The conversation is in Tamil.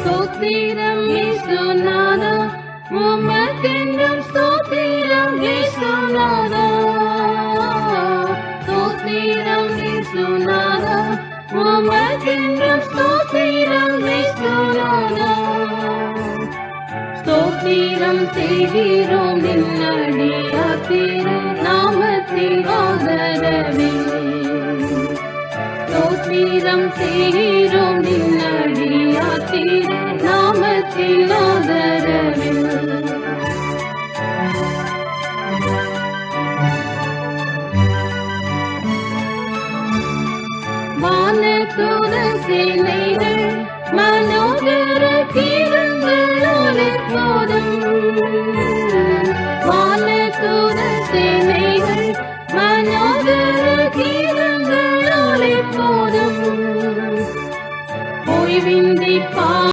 ஸ்தோத்திரம் இயேசுநாதா உமக்கென்றும் ஸ்தோத்திரம் இயேசுநாதா. ஸ்தோத்திரம் இயேசுநாதா உமக்கென்றும் ஸ்தோத்திரம் இயேசுநாதா. ஸ்தோத்திரம் செய்கிறோம் நின்னடியாத்திரு நாமத்தில் ஆதரவே ஸ்தோத்திரம் செய்கிறோம் நாமத்தினாதரவில். வானத்துதசிலைகள் மனோகர தீரங்கள் போதும். வானத்துதசிலைகள் மனோகர தீரங்கள் போதும். ஓய்வின்றி பா